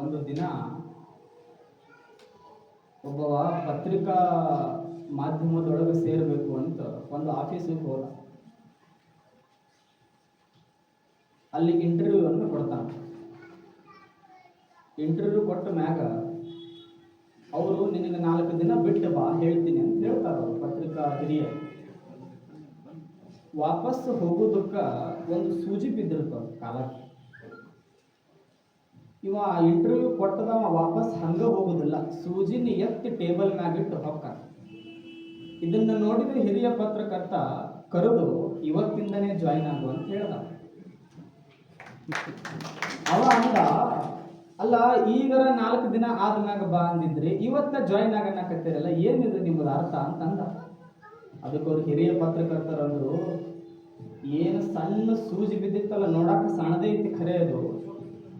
ಒಂದು ದಿನ ಒಬ್ಬವ ಪತ್ರಿಕಾ ಮಾಧ್ಯಮದೊಳಗೆ ಸೇರಬೇಕು ಅಂತ ಒಂದು ಆಫೀಸಿಗೆ ಹೋದ. ಅಲ್ಲಿ ಇಂಟರ್ವ್ಯೂ ಅನ್ನು ಕೊಡ್ತಾನೆ. ಇಂಟರ್ವ್ಯೂ ಕೊಟ್ಟ ಮ್ಯಾಗ ಅವರು ನಿನಗೆ ನಾಲ್ಕು ದಿನ ಬಿಟ್ಟು ಬಾ, ಹೇಳ್ತೀನಿ ಅಂತ ಹೇಳ್ತಾರೆ ಪತ್ರಿಕಾ ಹಿರಿಯ ವಾಪಸ್ ಹೋಗೋದಕ್ಕ ಒಂದು ಸೂಜಿ ಬಿದ್ದಿರ್ತಾವ ಕಾಲಕ್ಕೆ. ಇವ ಇಂಟರ್ವ್ಯೂ ಕೊಟ್ಟದವ ವಾಪಸ್ ಹಂಗ ಹೋಗುದಿಲ್ಲ. ಸೂಜಿನ ಎತ್ತಿ ಟೇಬಲ್ ಮ್ಯಾಗಿಟ್ಟು ಹೊಕ್ಕ. ಇದನ್ನ ನೋಡಿದ ಹಿರಿಯ ಪತ್ರಕರ್ತ ಕರೆದು ಇವತ್ತಿಂದನೇ ಜಾಯಿನ್ ಆಗು ಅಂತ ಹೇಳ್ದ. ಅವ ಅಂದ, ಅಲ್ಲ, ಈಗರ ನಾಲ್ಕು ದಿನ ಆದ್ಮ್ಯಾಗ ಬಾ ಅಂದಿದ್ರಿ. ಇವತ್ತ ಜಾಯಿನ್ ಆಗನ್ನಕತ್ತೀರಲ್ಲ ಏನಿದೆ ನಿಮ್ಮದು ಅರ್ಥ? ಅಂತ ಅಂದ. ಅದಕ್ಕೆ ಅವ್ರು ಹಿರಿಯ ಪತ್ರಕರ್ತರಂದ್ರು, ಏನು ಸಣ್ಣ ಸೂಜಿ ಬಿದ್ದಿತ್ತಲ್ಲ, ನೋಡಕ್ಕೆ ಸಣ್ಣದೇ ಐತಿ ಖರೆ ಅದು.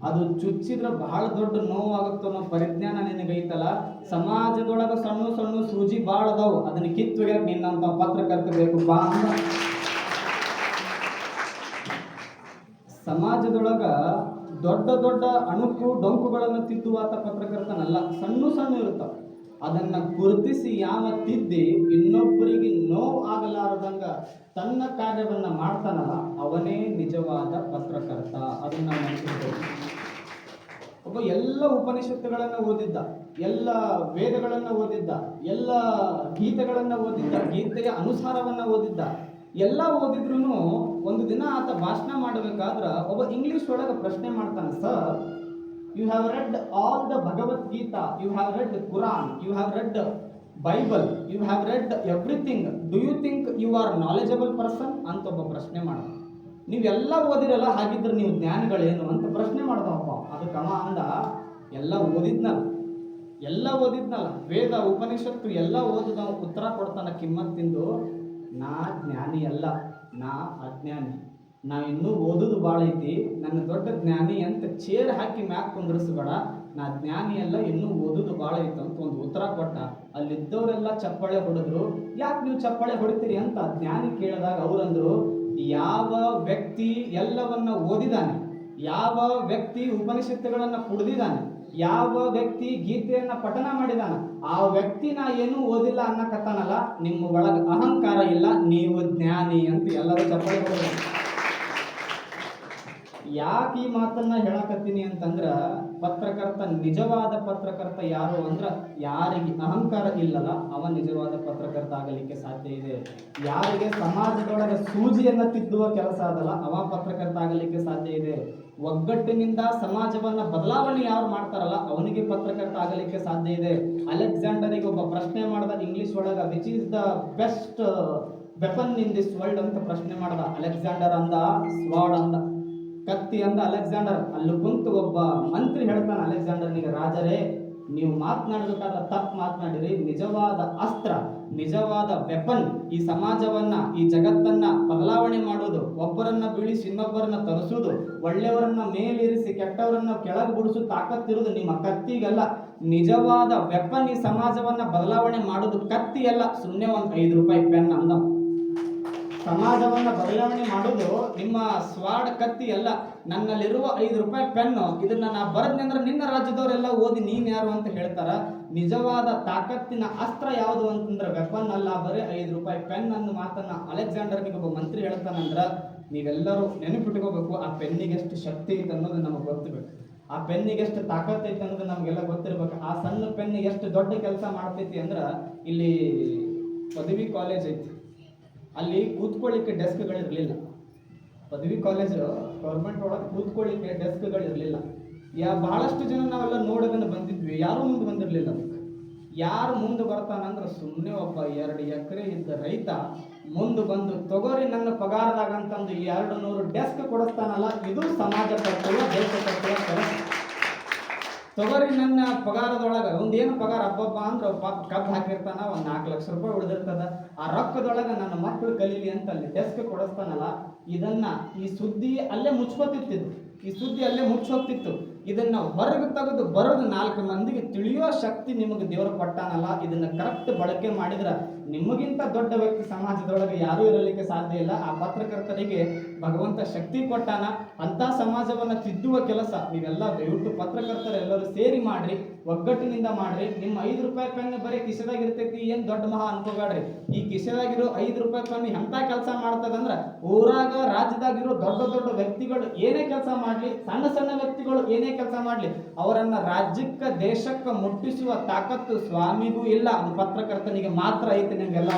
ಅದು ಚುಚ್ಚಿದ್ರೆ ಬಹಳ ದೊಡ್ಡ ನೋವಾಗುತ್ತೆ ಅನ್ನೋ ಪರಿಜ್ಞಾನ ನಿನಗೈತಲ್ಲ ಸಮಾಜದೊಳಗ ಸಣ್ಣ ಸಣ್ಣ ಸೂಜಿ ಭಾಳ ಅದಾವು. ಅದನ್ನ ಕಿತ್ತೊಗ್ಯಾಕ ನಿನ್ನಂತ ಪತ್ರಕರ್ತ ಬೇಕು, ಬಾ ಅಂದ್ರ. ಸಮಾಜದೊಳಗ ದೊಡ್ಡ ದೊಡ್ಡ ಅಣುಕು ಡೊಂಕುಗಳನ್ನು ತಿದ್ದುವಾತ ಪತ್ರಕರ್ತನಲ್ಲ. ಸಣ್ಣ ಸಣ್ಣ ಇರ್ತಾವ. ಅದನ್ನ ಗುರುತಿಸಿ ಯಾವ ತಿದ್ದಿ ಇನ್ನೊಬ್ಬರಿಗೆ ನೋವು ಆಗಲಾರದಂಗ ತನ್ನ ಕಾರ್ಯವನ್ನ ಮಾಡ್ತಾನಲ್ಲ, ಅವನೇ ನಿಜವಾದ ಪತ್ರಕರ್ತ. ಅದನ್ನ. ಒಬ್ಬ ಎಲ್ಲ ಉಪನಿಷತ್ತುಗಳನ್ನು ಓದಿದ್ದ, ಎಲ್ಲ ವೇದಗಳನ್ನು ಓದಿದ್ದ, ಎಲ್ಲ ಗೀತೆಗಳನ್ನು ಓದಿದ್ದ, ಗೀತೆಯ ಅನುಸಾರವನ್ನ ಓದಿದ್ದ, ಎಲ್ಲ ಓದಿದ್ರು ಒಂದು ದಿನ ಆತ ಭಾಷಣ ಮಾಡಬೇಕಾದ್ರ ಒಬ್ಬ ಇಂಗ್ಲಿಷ್ ಒಳಗೆ ಪ್ರಶ್ನೆ ಮಾಡ್ತಾನೆ sir you have read all the Bhagavad Gita you have read Quran you have read Bible you have read everything do you think you are knowledgeable person ಅಂತ ಒಬ್ಬ ಪ್ರಶ್ನೆ ಮಾಡ ನೀವೆಲ್ಲ ಓದಿರಲ್ಲ, ಹಾಗಿದ್ರೆ ನೀವು ಜ್ಞಾನಿಗಳೇನು ಅಂತ ಪ್ರಶ್ನೆ ಮಾಡ್ದವಪ್ಪ. ಅದು ಅವ ಅಂದ, ಎಲ್ಲ ಓದಿದ್ನಲ್ಲ. ಎಲ್ಲ ಓದಿದ್ನಲ್ಲ. ವೇದ, ಉಪನಿಷತ್ತು ಎಲ್ಲ ಓದಿದ ಉತ್ತರ ಕೊಡ್ತಾನ ಕಿಮ್ಮತ್ತಿಂದು ನಾ ಜ್ಞಾನಿ ಅಲ್ಲ, ನಾ ಅಜ್ಞಾನಿ. ನಾ ಇನ್ನೂ ಓದುದು ಭಾಳ ಐತಿ. ನನ್ನ ದೊಡ್ಡ ಜ್ಞಾನಿ ಅಂತ ಚೇರ್ ಹಾಕಿ ಮ್ಯಾಕ್ ಕುಂದ್ರಿಸ್ಬೇಡ ನಾ ಜ್ಞಾನಿ ಅಲ್ಲ, ಇನ್ನೂ ಓದುದು ಭಾಳ ಐತಿ ಅಂತ ಒಂದು ಉತ್ತರ ಕೊಟ್ಟ. ಅಲ್ಲಿದ್ದವರೆಲ್ಲ ಚಪ್ಪಾಳೆ ಹೊಡೆದ್ರು. ಯಾಕೆ ನೀವು ಚಪ್ಪಾಳೆ ಹೊಡಿತೀರಿ ಅಂತ ಜ್ಞಾನಿ ಕೇಳಿದಾಗ ಅವರಂದ್ರು ಯಾವ ವ್ಯಕ್ತಿ ಎಲ್ಲವನ್ನ ಓದಿದಾನೆ, ಯಾವ ವ್ಯಕ್ತಿ ಉಪನಿಷತ್ತುಗಳನ್ನು ಕುಡಿದಿದ್ದಾನೆ ಯಾವ ವ್ಯಕ್ತಿ ಗೀತೆಯನ್ನ ಪಠನ ಮಾಡಿದಾನ, ಆ ವ್ಯಕ್ತಿ ನಾ ಏನೂ ಓದಿಲ್ಲ ಅನ್ನಕತ್ತಾನಲ್ಲ, ನಿಮ್ಮ ಒಳಗೆ ಅಹಂಕಾರ ಇಲ್ಲ, ನೀವು ಜ್ಞಾನಿ ಅಂತ ಎಲ್ಲರೂ ಚಪ್ಪಾಳೆ ಯಾಕೆ ಈ ಮಾತನ್ನ ಹೇಳಕತ್ತೀನಿ ಅಂತಂದ್ರ, ಪತ್ರಕರ್ತ ನಿಜವಾದ ಪತ್ರಕರ್ತ ಯಾರು ಅಂದ್ರ, ಯಾರಿಗೆ ಅಹಂಕಾರ ಇಲ್ಲಲ್ಲ ಅವ ನಿಜವಾದ ಪತ್ರಕರ್ತ ಆಗಲಿಕ್ಕೆ ಸಾಧ್ಯ ಇದೆ. ಯಾರಿಗೆ ಸಮಾಜದೊಳಗೆ ಸೂಜಿಯನ್ನ ತಿದ್ದುವ ಕೆಲಸ ಅದಲ್ಲ, ಅವ ಪತ್ರಕರ್ತ ಆಗಲಿಕ್ಕೆ ಸಾಧ್ಯ ಇದೆ. ಒಗ್ಗಟ್ಟಿನಿಂದ ಸಮಾಜವನ್ನ ಬದಲಾವಣೆ ಯಾರು ಮಾಡ್ತಾರಲ್ಲ, ಅವನಿಗೆ ಪತ್ರಕರ್ತ ಆಗಲಿಕ್ಕೆ ಸಾಧ್ಯ ಇದೆ. ಅಲೆಕ್ಸಾಂಡರಿಗೆ ಒಬ್ಬ ಪ್ರಶ್ನೆ ಮಾಡ್ದ ಇಂಗ್ಲಿಷ್ ಒಳಗ which is the best weapon in this world ಅಂತ ಪ್ರಶ್ನೆ ಮಾಡ್ದ ಅಲೆಕ್ಸಾಂಡರ್ ಅಂದ ಸ್ವಾಡ್ ಅಂದ. ಕತ್ತಿ ಅಂದ ಅಲೆಕ್ಸಾಂಡರ್, ಅಲ್ಲಿ ಕುಂತು ಒಬ್ಬ ಮಂತ್ರಿ ಹೇಳ್ತಾನೆ ಅಲೆಕ್ಸಾಂಡರ್ನಿಗೆ ರಾಜರೇ, ನೀವು ಮಾತನಾಡಬೇಕಾದ ತಪ್ಪು ಮಾತನಾಡಿರಿ. ನಿಜವಾದ ಅಸ್ತ್ರ, ನಿಜವಾದ ವೆಪನ್ ಈ ಸಮಾಜವನ್ನ, ಈ ಜಗತ್ತನ್ನ ಬದಲಾವಣೆ ಮಾಡೋದು ಒಬ್ಬರನ್ನ ಬೀಳಿಸಿ ಇನ್ನೊಬ್ಬರನ್ನ ತರಿಸೋದು ಒಳ್ಳೆಯವರನ್ನ ಮೇಲಿರಿಸಿ ಕೆಟ್ಟವರನ್ನ ಕೆಳಗೆ ಬಿಡಿಸು ತಾಕತ್ತಿರೋದು ನಿಮ್ಮ ಕತ್ತಿಗೆಲ್ಲ. ನಿಜವಾದ ವೆಪನ್ ಈ ಸಮಾಜವನ್ನ ಬದಲಾವಣೆ ಮಾಡೋದು ಕತ್ತಿ ಅಲ್ಲ ಸುಮ್ಮನೆ ಒಂದು ಐದು ರೂಪಾಯಿ ಪೆನ್ ಅಂದ ಸಮಾಜವನ್ನ ಬದಲಾವಣೆ ಮಾಡೋದು ನಿಮ್ಮ ಸ್ವಾಡ್ ಕತ್ತಿ ಅಲ್ಲ. ನನ್ನಲ್ಲಿರುವ ಐದು ರೂಪಾಯಿ ಪೆನ್ನು. ಇದನ್ನ ನಾ ಬರದ್ನಿ ಅಂದ್ರೆ ನಿನ್ನ ರಾಜ್ಯದವರೆಲ್ಲ ಓದಿ ನೀನ್ ಯಾರು ಅಂತ ಹೇಳ್ತಾರ. ನಿಜವಾದ ತಾಕತ್ತಿನ ಅಸ್ತ್ರ ಯಾವುದು ಅಂತಂದ್ರೆ ವೆಪನ್ ಅಲ್ಲ, ಬರೀ ಐದು ರೂಪಾಯಿ ಪೆನ್ ಅನ್ನೋ ಮಾತನ್ನ ಅಲೆಕ್ಸಾಂಡರ್ನಿಗೆ ಒಬ್ಬ ಮಂತ್ರಿ ಹೇಳ್ತಾನಂದ್ರ, ನೀವೆಲ್ಲರೂ ನೆನಪಿಟ್ಕೋಬೇಕು, ಆ ಪೆನ್ನಿಗೆ ಎಷ್ಟು ಶಕ್ತಿ ಐತೆ ಅನ್ನೋದು ನಮಗೆ ಗೊತ್ತಬೇಕು ಆ ಪೆನ್ನಿಗೆ ಎಷ್ಟು ತಾಕತ್ ಐತೆ ಅನ್ನೋದು ನಮಗೆಲ್ಲ ಗೊತ್ತಿರ್ಬೇಕು. ಆ ಸಣ್ಣ ಪೆನ್ ಎಷ್ಟು ದೊಡ್ಡ ಕೆಲಸ ಮಾಡ್ತೈತಿ ಅಂದ್ರೆ, ಇಲ್ಲಿ ಪದವಿ ಕಾಲೇಜ್ ಐತಿ. ಅಲ್ಲಿ ಕೂತ್ಕೊಳ್ಳಿಕ್ಕೆ ಡೆಸ್ಕ್ಗಳಿರಲಿಲ್ಲ. ಪದವಿ ಕಾಲೇಜು ಗೌರ್ಮೆಂಟ್ ಒಳಗೆ ಕೂತ್ಕೊಳ್ಳಿಕ್ಕೆ ಡೆಸ್ಕ್ಗಳಿರಲಿಲ್ಲ. ಯಾ ಬಹಳಷ್ಟು ಜನ ನಾವೆಲ್ಲ ನೋಡೋದನ್ನ ಬಂದಿದ್ವಿ. ಯಾರೂ ಮುಂದೆ ಬಂದಿರಲಿಲ್ಲ ಯಾರು ಮುಂದೆ ಬರ್ತಾನಂದ್ರೆ ಸುಮ್ಮನೆ ಒಬ್ಬ ಎರಡು ಎಕರೆ ಇದ್ದ ರೈತ ಮುಂದೆ ಬಂದು, ತಗೋರಿ ನನ್ನ ಪಗಾರದಾಗ ಅಂತಂದು ಎರಡು ನೂರು ಡೆಸ್ಕ್ ಕೊಡಿಸ್ತಾನಲ್ಲ, ಇದು ಸಮಾಜ ಕಟ್ಟುವ, ದೇಶ ಕಟ್ಟುವ ಕೆಲಸ. ತಗೋರಿ ನನ್ನ ಪಗಾರದೊಳಗೆ ಒಂದ್ ಏನು ಪಗಾರ ಹಬ್ಬಬ್ಬ ಅಂದ್ರೆ ಪಾಪ ಕಬ್ಬು ಹಾಕಿರ್ತಾನ, ಒಂದು ನಾಲ್ಕು ಲಕ್ಷ ರೂಪಾಯಿ ಉಳಿದಿರ್ತದ. ಆ ರೊಕ್ಕದೊಳಗೆ ನನ್ನ ಮಕ್ಕಳು ಕಲೀಲಿ ಅಂತ ಅಲ್ಲಿ ಡೆಸ್ಕ್ ಕೊಡಿಸ್ತಾನಲ್ಲ, ಇದನ್ನ ಈ ಸುದ್ದಿ ಅಲ್ಲೇ ಮುಚ್ಕೋತಿತ್ತಿದ್ದು ಈ ಸುದ್ದಿ ಅಲ್ಲೇ ಮುಚ್ಚೋಗ್ತಿತ್ತು ಇದನ್ನ ಹೊರಗೆ ತೆಗೆದು ಬರೋದು ನಾಲ್ಕು ಮಂದಿಗೆ ತಿಳಿಯೋ ಶಕ್ತಿ ನಿಮಗೆ ದೇವರು ಕೊಟ್ಟಾನಲ್ಲ, ಇದನ್ನ ಕರೆಕ್ಟ್ ಬಳಕೆ ಮಾಡಿದ್ರೆ ನಿಮಗಿಂತ ದೊಡ್ಡ ವ್ಯಕ್ತಿ ಸಮಾಜದೊಳಗೆ ಯಾರೂ ಇರಲಿಕ್ಕೆ ಸಾಧ್ಯ ಇಲ್ಲ. ಆ ಪತ್ರಕರ್ತರಿಗೆ ಭಗವಂತ ಶಕ್ತಿ ಕೊಟ್ಟಾನ. ಅಂತ ಸಮಾಜವನ್ನ ತಿದ್ದುವ ಕೆಲಸ ನೀವೆಲ್ಲ ದಯವಿಟ್ಟು ಪತ್ರಕರ್ತರೆಲ್ಲರೂ ಸೇರಿ ಮಾಡ್ರಿ, ಒಗ್ಗಟ್ಟಿನಿಂದ ಮಾಡ್ರಿ. ನಿಮ್ಮ ಐದು ರೂಪಾಯಿ ಪೆನ್ ಬರೀ ಕಿಸೆದಾಗ ಇರ್ತೈತಿ ಏನು ದೊಡ್ಡ ಮಹಾ ಅನ್ಕೋಬೇಡ್ರಿ. ಈ ಕಿಶದಾಗಿರೋ ಐದು ರೂಪಾಯಿ ಪೆನ್ ಎಂಥ ಕೆಲಸ ಮಾಡ್ತದಂದ್ರೆ ಊರಾಗ ರಾಜ್ಯದಾಗಿರೋ ದೊಡ್ಡ ದೊಡ್ಡ ವ್ಯಕ್ತಿಗಳು ಏನೇ ಕೆಲಸ ಮಾಡಲಿ, ಸಣ್ಣ ಸಣ್ಣ ವ್ಯಕ್ತಿಗಳು ಏನೇ ಕೆಲಸ ಮಾಡಲಿ. ಅವರನ್ನು ರಾಜ್ಯಕ್ಕ ದೇಶಕ್ಕ ಮುಟ್ಟಿಸುವ ತಾಕತ್ತು ಸ್ವಾಮಿಗೂ ಇಲ್ಲ. ಅದು ಪತ್ರಕರ್ತನಿಗೆ ಮಾತ್ರ ಐತೆ ನಿಮ್ಗೆಲ್ಲ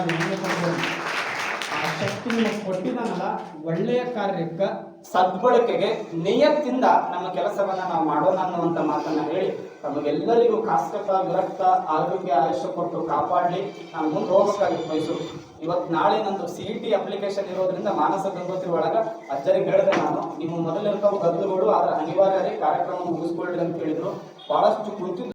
ಶಕ್ತಿ ನಿಮಗೆ ಕೊಟ್ಟಿದ್ದಾನಲ್ಲ, ಒಳ್ಳೆಯ ಕಾರ್ಯಕ್ಕೆ ಸದ್ಬಳಕೆಗೆ ನಿಯತ್ತಿಂದ ನಮ್ಮ ಕೆಲಸವನ್ನ ನಾವು ಮಾಡೋಣ ಅನ್ನುವಂತ ಮಾತನ್ನ ಹೇಳಿ ನಮಗೆಲ್ಲರಿಗೂ ಕಾಸ್ಕತ ವಿರಕ್ತ, ಆರೋಗ್ಯ, ಆಯುಷ್ಯ ಕೊಟ್ಟು ಕಾಪಾಡಲಿ. ನಾನು ಮುಂದೆ ಹೋಗ್ಬೇಕಾಗಿತ್ತು ಮೈಸೂರು ಇವತ್ತು ನಾಳೆ ನಂದು ಸಿ ಟಿ ಅಪ್ಲಿಕೇಶನ್ ಇರೋದ್ರಿಂದ ಮಾನಸ ಗಂಗೋತ್ರಿ ಒಳಗ ಅಜ್ಜರಿಗೆ ಹೇಳಿದೆ ನಾನು. ನಿಮ್ಮ ಮೊದಲಿರ್ತಾವ ಗದ್ದಲುಗಳು ಆದ್ರೆ ಅನಿವಾರ್ಯ ಕಾರ್ಯಕ್ರಮ ಮುಗಿಸ್ಕೊಳ್ರಿ ಅಂತ ಹೇಳಿದ್ರು. ಬಹಳಷ್ಟು ಕುಂತಿದ್ದು